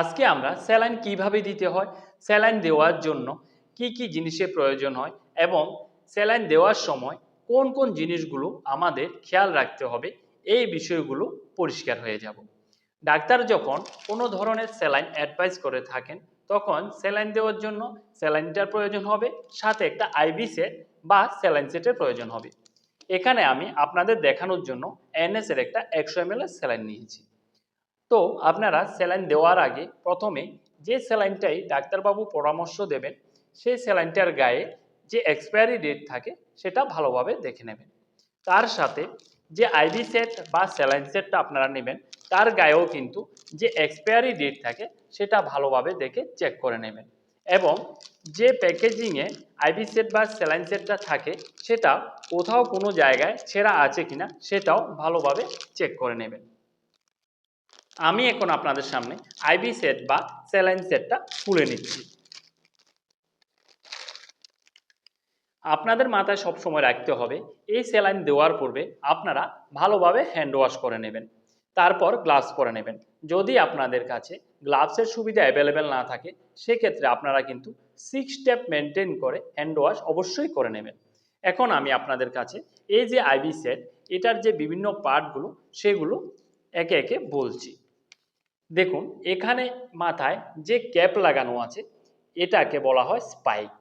আজকে আমরা স্যালাইন কীভাবে দিতে হয়, স্যালাইন দেওয়ার জন্য কি কি জিনিসের প্রয়োজন হয় এবং স্যালাইন দেওয়ার সময় কোন কোন জিনিসগুলো আমাদের খেয়াল রাখতে হবে, এই বিষয়গুলো পরিষ্কার হয়ে যাব। ডাক্তার যখন কোনো ধরনের স্যালাইন অ্যাডভাইস করে থাকেন, তখন স্যালাইন দেওয়ার জন্য স্যালাইনটার প্রয়োজন হবে, সাথে একটা আইবি সেট বা স্যালাইন সেটের প্রয়োজন হবে। এখানে আমি আপনাদের দেখানোর জন্য এনএসের একটা একশো এম স্যালাইন নিয়েছি। তো আপনারা স্যালাইন দেওয়ার আগে প্রথমে যে স্যালাইনটাই ডাক্তারবাবু পরামর্শ দেবেন, সেই স্যালাইনটার গায়ে যে এক্সপায়ারি ডেট থাকে সেটা ভালোভাবে দেখে নেবেন। তার সাথে যে আইভি সেট বা স্যালাইন সেটটা আপনারা নেবেন, তার গায়েও কিন্তু যে এক্সপায়ারি ডেট থাকে সেটা ভালোভাবে দেখে চেক করে নেবেন। এবং যে প্যাকেজিংয়ে আইভি সেট বা স্যালাইন সেটটা থাকে, সেটা কোথাও কোনো জায়গায় ছেঁড়া আছে কিনা সেটাও ভালোভাবে চেক করে নেবেন। আমি এখন আপনাদের সামনে আইভি সেট বা স্যালাইন সেটটা খুলে নিচ্ছি। আপনাদের মাথায় সব সময় রাখতে হবে, এই স্যালাইন দেওয়ার পূর্বে আপনারা ভালোভাবে হ্যান্ড ওয়াশ করে নেবেন, তারপর গ্লাভস পরে নেবেন। যদি আপনাদের কাছে গ্লাভসের সুবিধা অ্যাভেলেবেল না থাকে, সেক্ষেত্রে আপনারা কিন্তু সিক্স স্টেপ মেনটেন করে হ্যান্ড ওয়াশ অবশ্যই করে নেবেন। এখন আমি আপনাদের কাছে এই যে আইভি সেট এটার যে বিভিন্ন পার্টগুলো সেগুলো একে একে বলছি। দেখুন, এখানে মাথায় যে ক্যাপ লাগানো আছে, এটাকে বলা হয় স্পাইক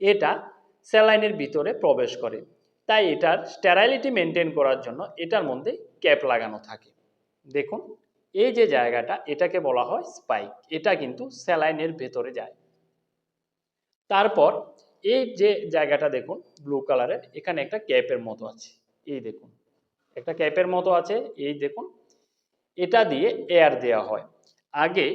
এটা স্যালাইনের ভিতরে প্রবেশ করে। তাই এটার স্টেরাইলিটি মেনটেন করার জন্য এটার মধ্যে ক্যাপ লাগানো থাকে। দেখুন, এই যে জায়গাটা, এটাকে বলা হয় স্পাইক এটা কিন্তু স্যালাইনের ভেতরে যায়। তারপর এই যে জায়গাটা দেখুন ব্লু কালারের এখানে একটা ক্যাপের মতো আছে। এই দেখুন, একটা ক্যাপের মতো আছে। এই দেখুন, এটা দিয়ে এয়ার দেওয়া হয়। আগে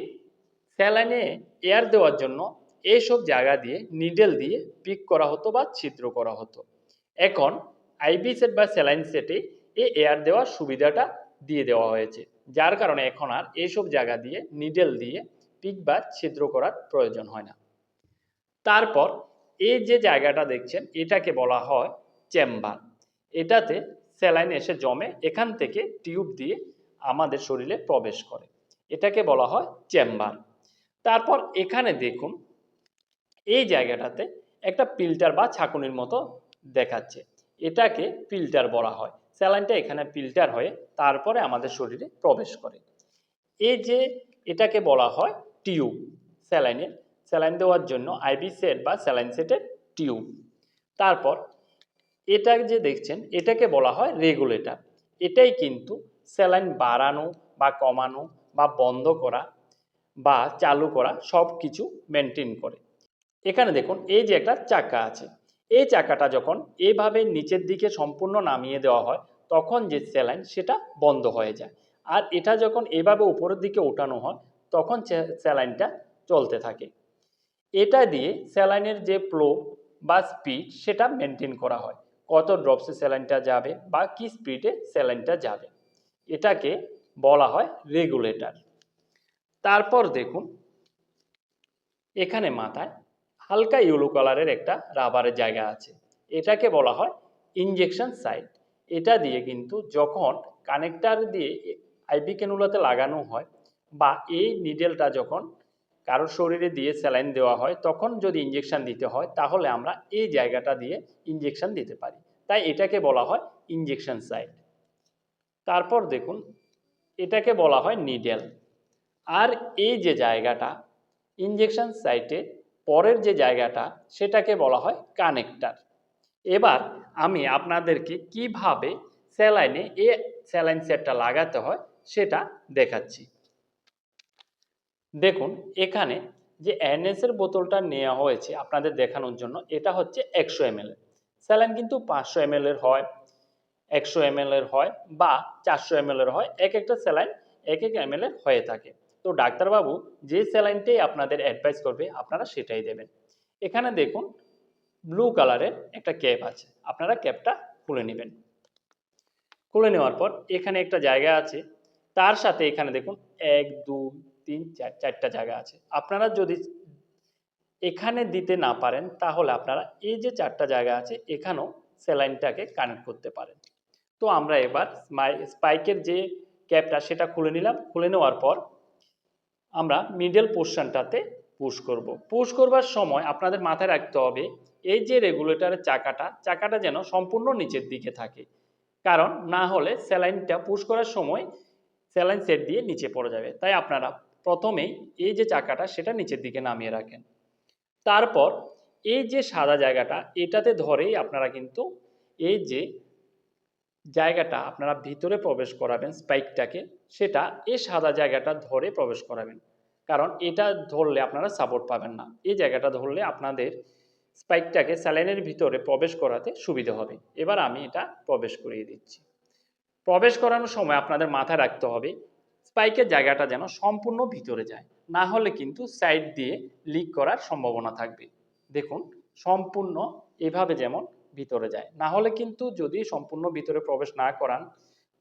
স্যালাইনে এয়ার দেওয়ার জন্য এইসব জায়গা দিয়ে নিডেল দিয়ে পিক করা হতো বা ছিদ্র করা হতো। এখন আইবি সেট বা স্যালাইন সেটে এই এয়ার দেওয়ার সুবিধাটা দিয়ে দেওয়া হয়েছে, যার কারণে এখন আর এইসব জায়গা দিয়ে নিডেল দিয়ে পিক বা ছিদ্র করার প্রয়োজন হয় না। তারপর এই যে জায়গাটা দেখছেন, এটাকে বলা হয় চেম্বার। এটাতে স্যালাইন এসে জমে, এখান থেকে টিউব দিয়ে আমাদের শরীরে প্রবেশ করে। এটাকে বলা হয় চেম্বার। তারপর এখানে দেখুন, এই জায়গাটাতে একটা ফিল্টার বা ছাকুনির মতো দেখাচ্ছে। এটাকে ফিল্টার বলা হয়। স্যালাইনটা এখানে ফিল্টার হয়ে তারপরে আমাদের শরীরে প্রবেশ করে। এই যে এটাকে বলা হয় টিউব স্যালাইনের, স্যালাইন দেওয়ার জন্য আইবি সেট বা স্যালাইন সেটের টিউব। তারপর এটা যে দেখছেন, এটাকে বলা হয় রেগুলেটর। এটাই কিন্তু স্যালাইন বাড়ানো বা কমানো বা বন্ধ করা বা চালু করা সব কিছু মেনটেন করে। এখানে দেখুন, এই যে একটা চাকা আছে, এই চাকাটা যখন এভাবে নিচের দিকে সম্পূর্ণ নামিয়ে দেওয়া হয়, তখন যে স্যালাইন সেটা বন্ধ হয়ে যায়। আর এটা যখন এভাবে উপরের দিকে ওঠানো হয়, তখন স্যালাইনটা চলতে থাকে। এটা দিয়ে স্যালাইনের যে ফ্লো বা স্পিড সেটা মেনটেন করা হয়। কত ড্রপসে স্যালাইনটা যাবে বা কি স্পিডে স্যালাইনটা যাবে। এটাকে বলা হয় রেগুলেটর তারপর দেখুন, এখানে মাথায় হালকা ইউলো কালারের একটা রাবারের জায়গা আছে। এটাকে বলা হয় ইনজেকশন সাইট এটা দিয়ে কিন্তু যখন কানেক্টার দিয়ে আইবি ক্যানুলাতে লাগানো হয় বা এই নিডেলটা যখন কারোর শরীরে দিয়ে স্যালাইন দেওয়া হয়, তখন যদি ইঞ্জেকশন দিতে হয়, তাহলে আমরা এই জায়গাটা দিয়ে ইঞ্জেকশন দিতে পারি। তাই এটাকে বলা হয় ইঞ্জেকশন সাইট তারপর দেখুন এটাকে বলা হয় নিডেল আর এই যে জায়গাটা ইঞ্জেকশন সাইটে পরের যে জায়গাটা, সেটাকে বলা হয় কানেক্টার এবার আমি আপনাদেরকে কীভাবে স্যালাইনে এ স্যালাইন সেটটা লাগাতে হয় সেটা দেখাচ্ছি। দেখুন, এখানে যে এনএস এর বোতলটা নেওয়া হয়েছে আপনাদের দেখানোর জন্য, এটা হচ্ছে একশো এম স্যালাইন কিন্তু পাঁচশো এম হয়। একশো এম এর হয় বা চারশো এম এর হয়, এক একটা স্যালাইন এক এক এম এর হয়ে থাকে। তো ডাক্তারবাবু যে স্যালাইনটাই আপনাদের অ্যাডভাইস করবে, আপনারা সেটাই দেবেন। এখানে দেখুন ব্লু কালারের একটা ক্যাপ আছে। আপনারা ক্যাপটা খুলে নেবেন। খুলে নেওয়ার পর এখানে একটা জায়গা আছে। তার সাথে এখানে দেখুন, এক, দুই, তিন, চার, চারটা জায়গা আছে। আপনারা যদি এখানে দিতে না পারেন, তাহলে আপনারা এই যে চারটা জায়গা আছে, এখানেও স্যালাইনটাকে কানেক্ট করতে পারেন। তো আমরা এবার স্পাইকের যে ক্যাপটা সেটা খুলে নিলাম। খুলে নেওয়ার পর আমরা মিডল পোর্শনটাতে পুশ করব। পুশ করবার সময় আপনাদের মাথায় রাখতে হবে, এই যে রেগুলেটরের চাকাটা চাকাটা যেন সম্পূর্ণ নিচের দিকে থাকে। কারণ না হলে স্যালাইনটা পুশ করার সময় স্যালাইন সেট দিয়ে নিচে পড়ে যাবে। তাই আপনারা প্রথমেই এই যে চাকাটা, সেটা নিচের দিকে নামিয়ে রাখেন। তারপর এই যে সাদা জায়গাটা, এটাতে ধরেই আপনারা কিন্তু এই যে জায়গাটা আপনারা ভিতরে প্রবেশ করাবেন স্পাইকটাকে সেটা এই সাদা জায়গাটা ধরে প্রবেশ করাবেন। কারণ এটা ধরলে আপনারা সাপোর্ট পাবেন না। এই জায়গাটা ধরলে আপনাদের স্পাইকটাকে স্যালাইনের ভিতরে প্রবেশ করাতে সুবিধা হবে। এবার আমি এটা প্রবেশ করিয়ে দিচ্ছি। প্রবেশ করানোর সময় আপনাদের মাথায় রাখতে হবে স্পাইকের জায়গাটা যেন সম্পূর্ণ ভিতরে যায়। না হলে কিন্তু সাইড দিয়ে লিক করার সম্ভাবনা থাকবে। দেখুন, সম্পূর্ণ এভাবে যেমন ভিতরে যায়। না হলে কিন্তু যদি সম্পূর্ণ ভিতরে প্রবেশ না করান,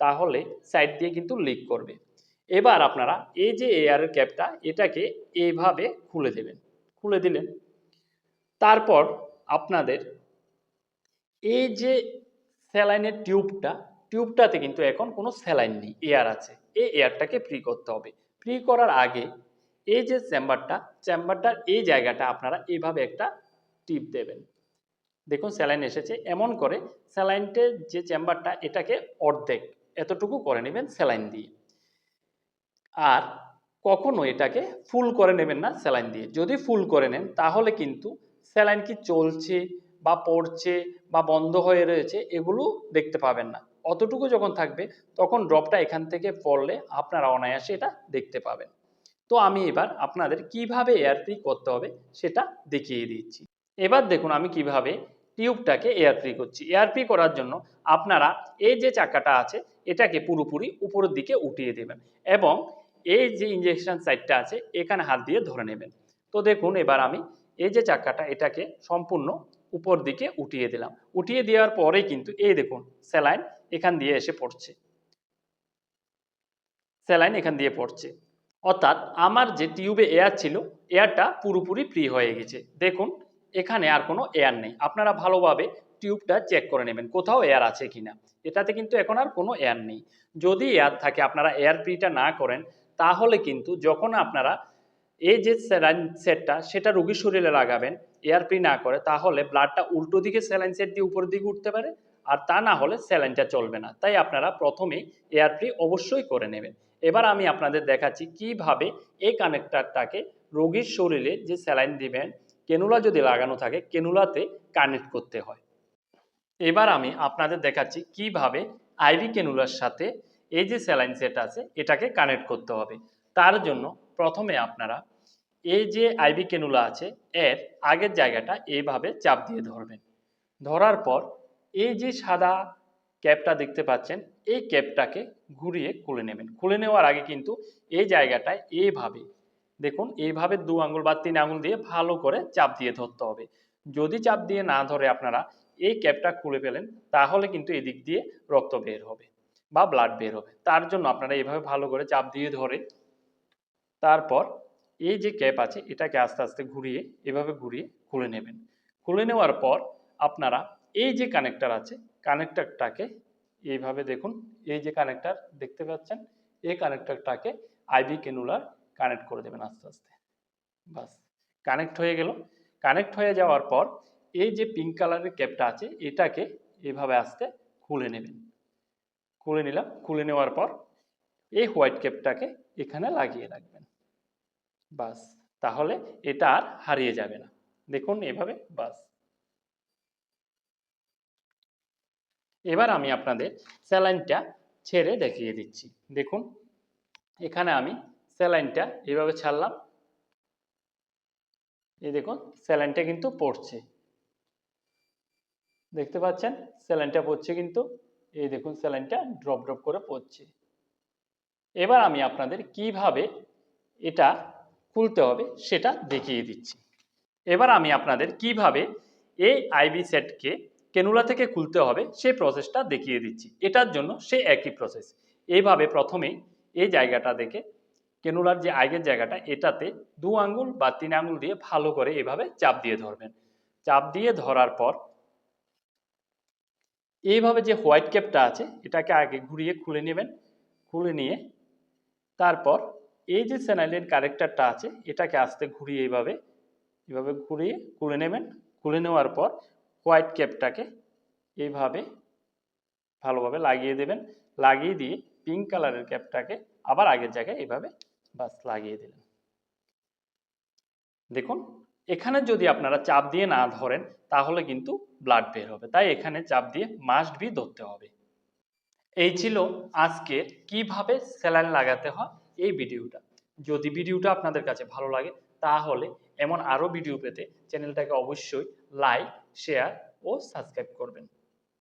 তাহলে সাইড দিয়ে কিন্তু লিক করবে। এবার আপনারা এই যে এয়ারের ক্যাপটা এটাকে এইভাবে খুলে দেবেন। খুলে দিলেন। তারপর আপনাদের এই যে স্যালাইনের টিউবটা টিউবটাতে কিন্তু এখন কোনো স্যালাইন নেই এয়ার আছে। এই এয়ারটাকে ফ্রি করতে হবে। ফ্রি করার আগে এই যে চেম্বারটা চেম্বারটার এই জায়গাটা আপনারা এইভাবে একটা টিপ দেবেন। দেখুন স্যালাইন এসেছে, এমন করে স্যালাইনটের যে চেম্বারটা এটাকে অর্ধেক, এতটুকু করে নেবেন স্যালাইন দিয়ে। আর কখনো এটাকে ফুল করে নেবেন না স্যালাইন দিয়ে। যদি ফুল করে নেন, তাহলে কিন্তু স্যালাইন কি চলছে বা পড়ছে বা বন্ধ হয়ে রয়েছে, এগুলো দেখতে পাবেন না। অতটুকু যখন থাকবে, তখন ড্রপটা এখান থেকে পড়লে আপনারা অনায়াসে এটা দেখতে পাবেন। তো আমি এবার আপনাদের কীভাবে এয়ার ফ্রি করতে হবে, সেটা দেখিয়ে দিচ্ছি। এবার দেখুন আমি কীভাবে টিউবটাকে এয়ার ফ্রি করছি। এয়ার ফ্রি করার জন্য আপনারা এই যে চাকাটা আছে, এটাকে পুরোপুরি উপরের দিকে উঠিয়ে দেবেন এবং এই যে ইঞ্জেকশন সাইডটা আছে, এখানে হাত দিয়ে ধরে নেবেন। তো দেখুন, এবার আমি এই যে চাকাটা, এটাকে সম্পূর্ণ উপর দিকে উঠিয়ে দিলাম। উঠিয়ে দেওয়ার পরেই কিন্তু এই দেখুন, স্যালাইন এখান দিয়ে এসে পড়ছে। স্যালাইন এখান দিয়ে পড়ছে। অর্থাৎ আমার যে টিউবে এয়ার ছিল এয়ারটা পুরোপুরি ফ্রি হয়ে গেছে। দেখুন এখানে আর কোনো এয়ার নেই। আপনারা ভালোভাবে টিউবটা চেক করে নেবেন, কোথাও এয়ার আছে কিনা। এটাতে কিন্তু এখন আর কোনো এয়ার নেই। যদি এয়ার থাকে, আপনারা এয়ার ফ্রিটা না করেন, তাহলে কিন্তু যখন আপনারা এই যে স্যালাইন সেটটা সেটা রোগীর শরীরে লাগাবেন এয়ার ফ্রি না করে, তাহলে ব্লাডটা উল্টো দিকে স্যালাইন সেট দিয়ে উপরের দিকে উঠতে পারে, আর তা না হলে স্যালাইনটা চলবে না। তাই আপনারা প্রথমে এয়ার ফ্রি অবশ্যই করে নেবেন। এবার আমি আপনাদের দেখাচ্ছি কীভাবে এই কানেক্টারটাকে রোগীর শরীরে যে স্যালাইন দিবেন কেনুলা যদি লাগানো থাকে, কেনুলাতে কানেক্ট করতে হয়। এবার আমি আপনাদের দেখাচ্ছি কীভাবে আইভি কেনুলার সাথে এই যে স্যালাইন সেট আছে, এটাকে কানেক্ট করতে হবে। তার জন্য প্রথমে আপনারা এই যে আইভি কেনুলা আছে, এর আগের জায়গাটা এইভাবে চাপ দিয়ে ধরবেন। ধরার পর এই যে সাদা ক্যাপটা দেখতে পাচ্ছেন, এই ক্যাপটাকে ঘুরিয়ে খুলে নেবেন। খুলে নেওয়ার আগে কিন্তু এই জায়গাটায় এইভাবে দেখুন, এইভাবে দু আঙুল বা তিন আঙুল দিয়ে ভালো করে চাপ দিয়ে ধরতে হবে। যদি চাপ দিয়ে না ধরে আপনারা এই ক্যাপটা খুলে ফেলেন, তাহলে কিন্তু এদিক দিয়ে রক্ত বের হবে বা ব্লাড বের হবে। তার জন্য আপনারা এইভাবে ভালো করে চাপ দিয়ে ধরে তারপর এই যে ক্যাপ আছে, এটাকে আস্তে আস্তে ঘুরিয়ে, এভাবে ঘুরিয়ে খুলে নেবেন। খুলে নেওয়ার পর আপনারা এই যে কানেক্টার আছে কানেক্টারটাকে এইভাবে দেখুন, এই যে কানেক্টার দেখতে পাচ্ছেন, এই কানেক্টারটাকে আইভি কেনুলার কানেক্ট করে দেবেন আস্তে আস্তে। বাস কানেক্ট হয়ে গেল। কানেক্ট হয়ে যাওয়ার পর এই যে পিঙ্ক কালারের ক্যাপটা আছে, এটাকে এভাবে আস্তে খুলে নেবেন। খুলে নিলাম, খুলে নেওয়ার পর এই হোয়াইট ক্যাপটাকে এখানে লাগিয়ে রাখবেন। বাস, তাহলে এটা আর হারিয়ে যাবে না। দেখুন এভাবে, বাস। এবার আমি আপনাদের স্যালাইনটা ছেড়ে দেখিয়ে দিচ্ছি। দেখুন, এখানে আমি স্যালাইনটা এভাবে ছাড়লাম। এই দেখুন স্যালাইনটা কিন্তু পড়ছে। দেখতে পাচ্ছেন? স্যালাইনটা পড়ছে কিন্তু, এই দেখুন স্যালাইনটা ড্রপ ড্রপ করে পড়ছে। এবার আমি আপনাদের কীভাবে এটা খুলতে হবে সেটা দেখিয়ে দিচ্ছি। এবার আমি আপনাদের কীভাবে এই আইবি সেটকে কেনুলা থেকে খুলতে হবে সেই প্রসেসটা দেখিয়ে দিচ্ছি। এটার জন্য সেই একই প্রসেস এইভাবে প্রথমেই এই জায়গাটা দেখে কেনুলার যে আগের জায়গাটা, এটাতে দু আঙ্গুল বা তিন আঙ্গুল দিয়ে ভালো করে এভাবে চাপ দিয়ে ধরবেন। চাপ দিয়ে ধরার পর এইভাবে যে হোয়াইট ক্যাপটা আছে, এটাকে আগে ঘুরিয়ে খুলে নেবেন। খুলে নিয়ে তারপর এই যে স্যালাইনের কারেক্টারটা আছে, এটাকে আস্তে ঘুরিয়ে এইভাবে এভাবে ঘুরিয়ে খুলে নেবেন। খুলে নেওয়ার পর হোয়াইট ক্যাপটাকে এইভাবে ভালোভাবে লাগিয়ে দেবেন। লাগিয়ে দিয়ে পিঙ্ক কালারের ক্যাপটাকে আবার আগের জায়গায় এইভাবে বাস লাগিয়ে দিলেন। দেখুন, এখানে যদি আপনারা চাপ দিয়ে না ধরেন, তাহলে কিন্তু ব্লাড বের হবে। তাই এখানে চাপ দিয়ে মাস্ট বি ধরতে হবে। এই ছিল আজকে কীভাবে স্যালাইন লাগাতে হয় এই ভিডিওটা। যদি ভিডিওটা আপনাদের কাছে ভালো লাগে, তাহলে এমন আরও ভিডিও পেতে চ্যানেলটাকে অবশ্যই লাইক শেয়ার ও সাবস্ক্রাইব করবেন।